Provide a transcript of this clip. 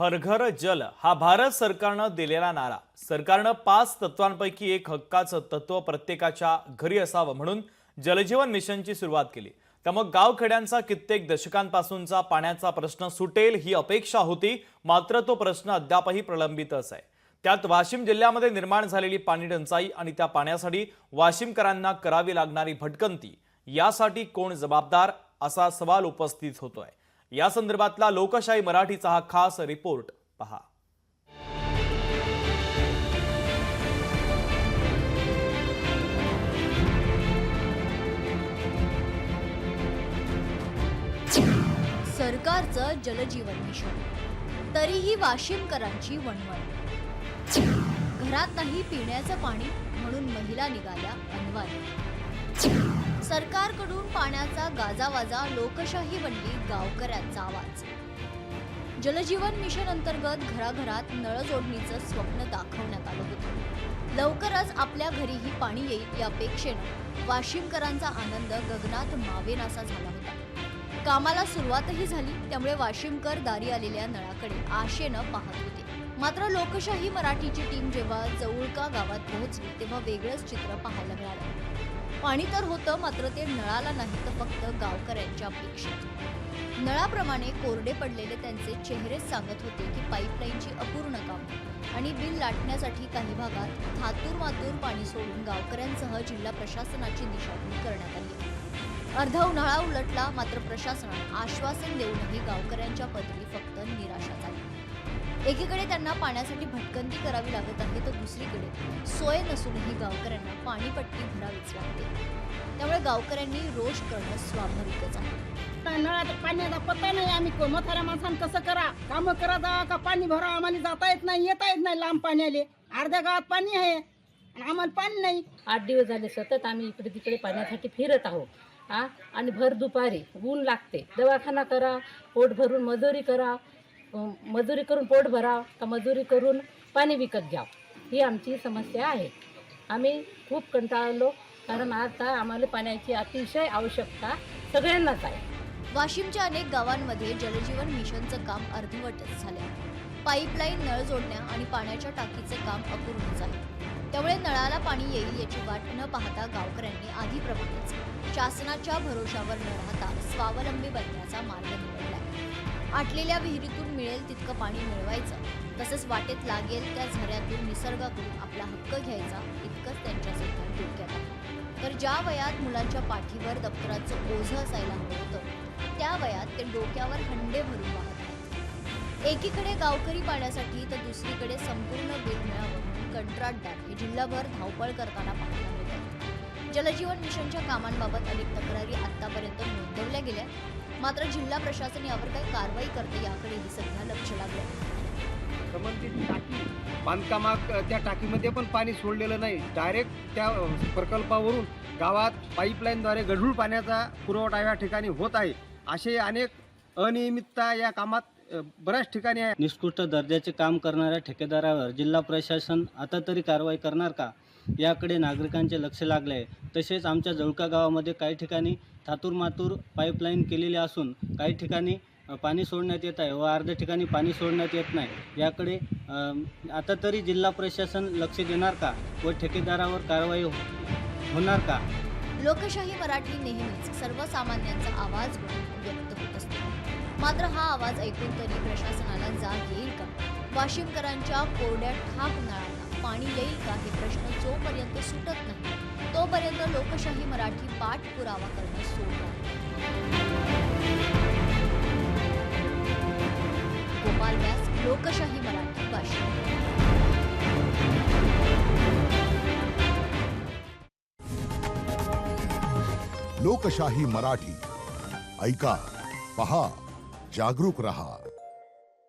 हर घर जल हा भारत सरकारनं दिलेला नारा. सरकारनं पाच तत्वांपैकी एक हक्काचं तत्व प्रत्येकाच्या घरी असावं म्हणून जलजीवन मिशनची सुरुवात केली. त्यामुळे गावखेड्यांचा कित्येक दशकांपासूनचा पाण्याचा प्रश्न सुटेल ही अपेक्षा होती मात्र तो प्रश्न अद्यापही प्रलंबितच आहे. त्यात वाशिम जिल्ह्यामध्ये निर्माण झालेली पाणी टंचाई आणि त्या पाण्यासाठी वाशिमकरांना करावी लागणारी भटकंती यासाठी कोण जबाबदार असा सवाल उपस्थित होतोय. या संदर्भातला लोकशाही मराठीचा हा खास रिपोर्ट पहा. सरकारचं जलजीवन मिशन. तरीही वाशिमकरांची वणवण. घरात नाही पिण्याचं पाणी म्हणून महिला निघाल्या अनवाणी सरकारकडून पाण्याचा गाजावाजा लोकशाही बनली गावकऱ्यांचा आवाज. जलजीवन मिशन अंतर्गत घराघरात नळ जोडणीचं स्वप्न दाखवण्यात आलं होतं. लवकरच आपल्या घरीही पाणी येईल या अपेक्षेनं वाशिमकरांचा आनंद गगनात मावेनासा झाला होता. कामाला सुरुवातही झाली त्यामुळे वाशिमकर दारी आलेल्या नळाकडे आशेनं पाहत होते. मात्र लोकशाही मराठीची टीम जेव्हा जवळका गावात पोहोचली तेव्हा वेगळंच चित्र पाहायला मिळालं. पाणी तर होतं मात्र ते नळाला नाही तर फक्त गावकऱ्यांच्या अपेक्षेत. नळाप्रमाणे कोरडे पडलेले त्यांचे चेहरेच सांगत होते की पाईपलाईनची अपूर्ण काम आणि बिल लाटण्यासाठी काही भागात थातूर मातूर पाणी सोडून गावकऱ्यांसह जिल्हा प्रशासनाची दिशाभूल करण्यात आली. अर्धा उन्हाळा उलटला मात्र प्रशासनात आश्वासन देऊनही गावकऱ्यांच्या पदरी फक्त निराशा झाली एकीकडे त्यांना पाण्यासाठी भटकंती करावी लागत आहे तर दुसरीकडे सोय नसूनही गावकऱ्यांना पाणीपट्टी भरावीच लागते. त्यामुळे गावकऱ्यांनी रोष करणं स्वाभाविकच आहे. आता नळाचा पाण्याचा पत्ता नाही आम्ही म्हाताऱ्या माणसानं कसं करा? कामं करा जा का पाणी भरा आम्हाला जाता येत नाही येता येत नाही लांब पाण्याले. अर्ध्या गावात पाणी आहे आणि आम्हाला पाणी नाही. आठ दिवस झाले सतत आम्ही इकडे तिकडे पाण्यासाठी फिरत आहोत हा? आणि भर दुपारी ऊन लागते. दवाखाना करा पोट भरून मजुरी करा मजुरी करून पोट भरा का मजुरी करून पाणी विकत घ्या. ही आमची समस्या आहे. आम्ही खूप कंटाळलो कारण आता आम्हाला पाण्याची अतिशय आवश्यकता सगळ्यांनाच आहे. वाशिमच्या अनेक गावांमध्ये जलजीवन मिशनचं काम अर्धवटच झाले पाईपलाईन नळ जोडण्या आणि पाण्याच्या टाकीचं काम अपूर्णच आहे. त्यामुळे नळाला पाणी येईल याची वाट न पाहता गावकऱ्यांनी आधीप्रमाणेच शासनाच्या भरोशावर न राहता स्वावलंबी बनण्याचा मार्ग निवडला. आटलेल्या विहिरीतून मिळेल तितकं पाणी मिळवायचं. तसंच वाटेत लागेल त्या झऱ्यातून निसर्गाकडून आपला हक्क घ्यायचा इतकंच त्यांच्या सध्या डोक्यात आहे. तर ज्या वयात मुलांच्या पाठीवर दप्तराचं ओझं असायला हवं होतं त्या वयात ते डोक्यावर हंडे भरून वाहत एकीकडे गावकरी पाण्यासाठी तर दुसरीकडे संपूर्ण बिल मिळावं कंत्राटदार हे जिल्हाभर धावपळ करताना पाहायला जलजीवन मिशनच्या कामांबाबत अनेक तक्रारी आतापर्यंत नोंदवल्या गेल्या. मात्र जिल्हा प्रशासन यावर काही कारवाई करते याकडेही सध्या लक्ष लागलं संबंधित टाकी बांधकामात त्या टाकीमध्ये पण पाणी सोडलेलं नाही. डायरेक्ट त्या प्रकल्पावरून गावात पाईपलाईनद्वारे गढूळ पाण्याचा पुरवठा या ठिकाणी होत आहे. असे अनेक अनियमितता या कामात बऱ्याच ठिकाणी आहे. निकृष्ट दर्जाचे काम करणाऱ्या ठेकेदारावर जिल्हा प्रशासन आता तरी कारवाई करणार का? याकडे नागरिकांचे लक्ष लागले आहे. तसेच आमच्या जळका गावामध्ये काही ठिकाणी थातूर मातूर पाईपलाईन केलेली असून काही ठिकाणी पाणी सोडण्यात येत आहे व अर्ध्या ठिकाणी पाणी सोडण्यात येत नाही. याकडे आता तरी जिल्हा प्रशासन लक्ष देणार का व ठेकेदारावर कारवाई हो- होणार का? लोकशाही मराठी नेहमीच सर्वसामान्यांचा आवाज व्यक्त होत असतो. मात्र हा आवाज ऐकून तरी प्रशासनाला जाग येईल का? वाशिमकरांच्या कोरड्या ठाक नळांना पाणी येईल का हे प्रश्न जोपर्यंत सुटत नाही. तोपर्यंत लोकशाही मराठी पाठपुरावा करणं सोडणार गोपाल व्यास लोकशाही मराठी वाशिम लोकशाही मराठी. ऐका, पहा, जागरूक रहा.